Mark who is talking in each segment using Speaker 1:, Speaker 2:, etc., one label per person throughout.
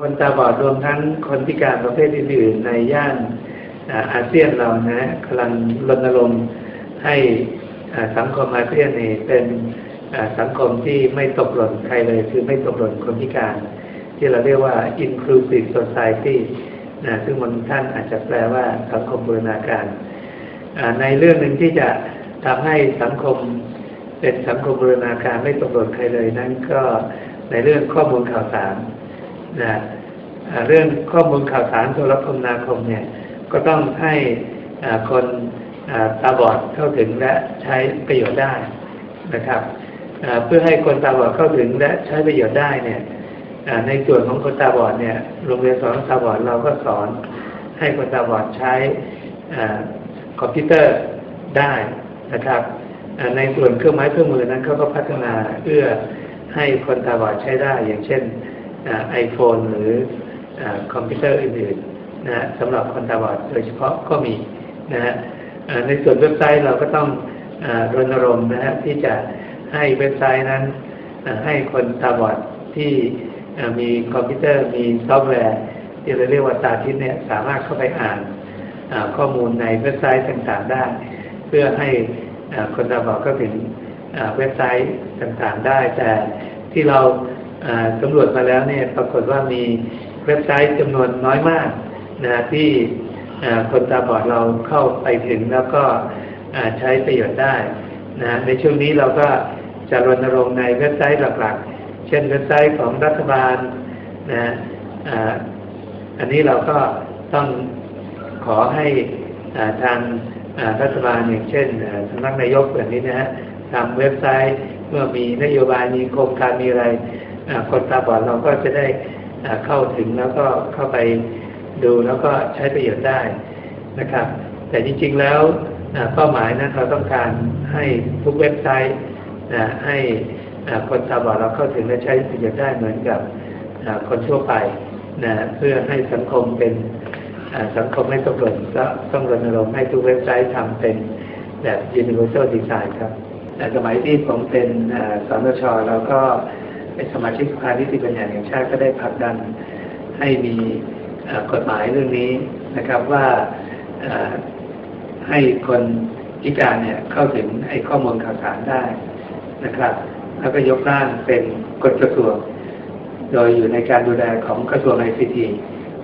Speaker 1: คนตาบอดรวมทั้งคนพิการประเภทอื่นๆในย่านอาเซียนเรานะกำลังรณรงค์ให้สังคมอาเซียนนี่เป็นสังคมที่ไม่ตกหล่นใครเลย คือไม่ตกหล่นคนพิการ ที่เราเรียกว่า inclusive society นะซึ่งบางท่านอาจจะแปลว่าสังคมบูรณาการ ในเรื่องหนึ่งที่จะทำให้สังคมเป็นสังคมบูรณาการไม่ตกหล่นใครเลย นั้นก็ในเรื่องข้อมูลข่าวสาร นะเรื่องข้อมูลข่าวสารโทรคมนาคมเนี่ยก็ต้องให้คนตาบอดเข้าถึงและใช้ประโยชน์ได้นะครับเพื่อให้คนตาบอดเข้าถึงและใช้ประโยชน์ได้เนี่ยในส่วนของคนตาบอดเนี่ยโรงเรียนสอนตาบอดเราก็สอนให้คนตาบอดใช้คอมพิวเตอร์ได้นะครับในส่วนเครื่องไม้เครื่องมือนั้นเขาก็พัฒนาเพื่อให้คนตาบอดใช้ได้อย่างเช่น ไอโฟนหรือคอมพิวเตอร์อื่นๆนะสำหรับคนตาบอดโดยเฉพาะก็มีนะฮะในส่วนเว็บไซต์เราก็ต้องรณรงค์นะฮะที่จะให้เว็บไซต์นั้นให้คนตาบอดที่มีคอมพิวเตอร์มีซอฟต์แวร์ที่เราเรียกว่าตาทิศเนี่ยสามารถเข้าไปอ่านข้อมูลในเว็บไซต์ต่างๆได้ เพื่อให้คนตาบอดก็ถึงเว็บไซต์ต่างๆได้ แต่ที่เรา สำรวจมาแล้วเนี่ยปรากฏว่ามีเว็บไซต์จำนวนน้อยมากนะที่คนตาบอดเราเข้าไปถึงแล้วก็ใช้ประโยชน์ได้นะในช่วงนี้เราก็จะรณรงค์ในเว็บไซต์หลักๆ เช่นเว็บไซต์ของรัฐบาลนะอันนี้เราก็ต้องขอให้ทางรัฐบาลอย่างเช่นสำนักนายกแบบนี้นะฮะทำเว็บไซต์เมื่อมีนโยบายมีโครงการมีอะไร คนตาบอดเราก็จะได้เข้าถึงแล้วก็เข้าไปดูแล้วก็ใช้ประโยชน์ได้นะครับ แต่จริงๆแล้วเป้าหมายนะเราต้องการให้ทุกเว็บไซต์ให้คนตาบอดเราเข้าถึงและใช้ประโยชน์ได้เหมือนกับคนทั่วไปนะเพื่อให้สังคมเป็นสังคมไม่ตกหล่นก็ต้องรณรงค์ให้ทุกเว็บไซต์ทำเป็นแบบ universal design ครับแต่สมัยที่ผมเป็นสนชเราก็ เป็นสมาชิกสภานิติบัญญัติแห่งชาติก็ได้ผลักดันให้มีกฎหมายเรื่องนี้นะครับว่าให้คนพิการเนี่ยเข้าถึงไอ้ข้อมูลข่าวสารได้นะครับ แล้วก็ยกร่างเป็นกฎกระทรวง โดยอยู่ในการดูแลของกระทรวงไอซีที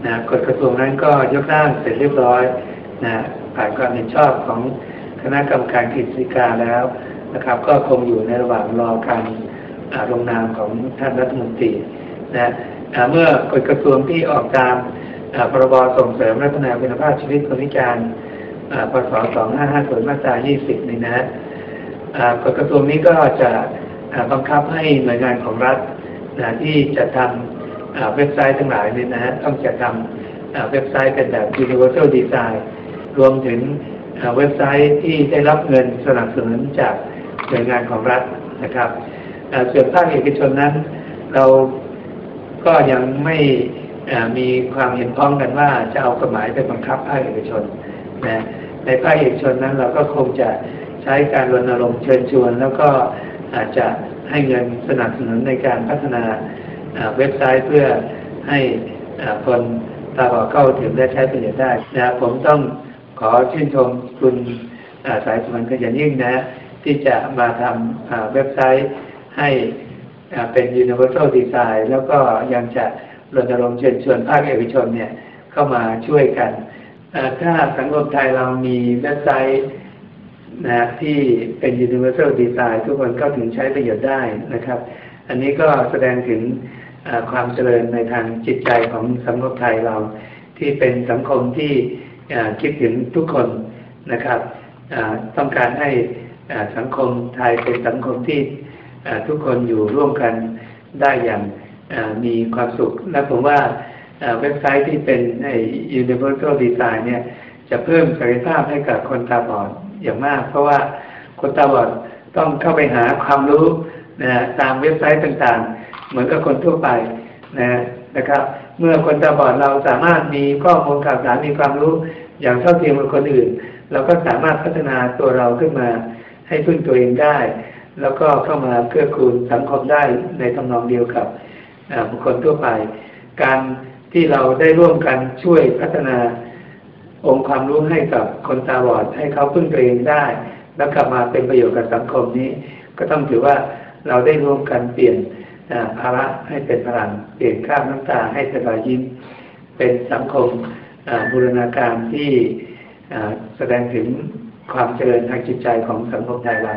Speaker 1: นะกฎกระทรวงนั้นก็ยกร่างเสร็จเรียบร้อยนะผ่านความเห็นชอบของคณะกรรมการกฤษฎีกาแล้วนะครับ ก็คงอยู่ในระหว่างรอการ ลงนามของท่านรัฐมนตรีนะเมื่อกฎกระทรวงที่ออกตามพรบส่งเสริมและพัฒนาคุณภาพชีวิตคนพิการพศ2550มาตรา20นี่นะกฎกระทรวงนี้ก็จะบังคับให้หน่วยงานของรัฐที่จะทำเว็บไซต์ทั้งหลายนี่นะฮะต้องจะทำเว็บไซต์เป็นแบบ universal design รวมถึงเว็บไซต์ที่ได้รับเงินสนับสนุนจากหน่วยงานของรัฐนะครับ ส่วนภาคเอกชนนั้น เราก็ยังไม่มีความเห็นพ้องกันว่าจะเอากฎหมายไปบังคับภาคเอกชนนะในภาคเอกชนนั้นเราก็คงจะใช้การรณรงค์เชิญชวน แล้วก็อาจจะให้เงินสนับสนุนในการพัฒนาเว็บไซต์เพื่อให้คนตาบอดเข้าถึงและใช้ประโยชน์ได้นะผมต้องขอชื่นชมคุณสายสมันขยันยิ่งนะ ที่จะมาทำเว็บไซต์ ให้เป็น universal design แล้วก็ยังจะรณรงค์เชิญชวนภาคเอกชนเนี่ยเข้ามาช่วยกัน ถ้าสังคมไทยเรามีเว็บไซต์นะที่เป็น universal design ทุกคนก็ถึงใช้ประโยชน์ได้นะครับ อันนี้ก็แสดงถึงความเจริญในทางจิตใจของสังคมไทยเรา ที่เป็นสังคมที่คิดถึงทุกคนนะครับต้องการให้สังคมไทยเป็นสังคมที่ ทุกคนอยู่ร่วมกันได้อย่างมีความสุข และผมว่าเว็บไซต์ที่เป็น universal design เนี่ยจะเพิ่มศักยภาพให้กับคนตาบอดอย่างมาก เพราะว่าคนตาบอดต้องเข้าไปหาความรู้นะตามเว็บไซต์ต่างๆ เหมือนกับคนทั่วไปนะนะครับ เมื่อคนตาบอดเราสามารถมีข้อมูลข่าวสารมีความรู้อย่างเท่าเทียมกับคนอื่น เราก็สามารถพัฒนาตัวเราขึ้นมาให้พึ่งตัวเองได้ แล้วก็เข้ามาเกื้อกูลสังคมได้ในทำนองเดียวกับบุคคลทั่วไป การที่เราได้ร่วมกันช่วยพัฒนาองค์ความรู้ให้กับคนตาบอดให้เขาพึ่งตัวเองได้ แล้วกลับมาเป็นประโยชน์กับสังคมนี้ ก็ต้องถือว่าเราได้ร่วมกันเปลี่ยนภาระให้เป็นพลังเปลี่ยนข้ามน้ำตาให้เป็นรอยยิ้ม เป็นสังคมบูรณาการที่แสดงถึงความเจริญทางจิตใจของสังคมไทยเรา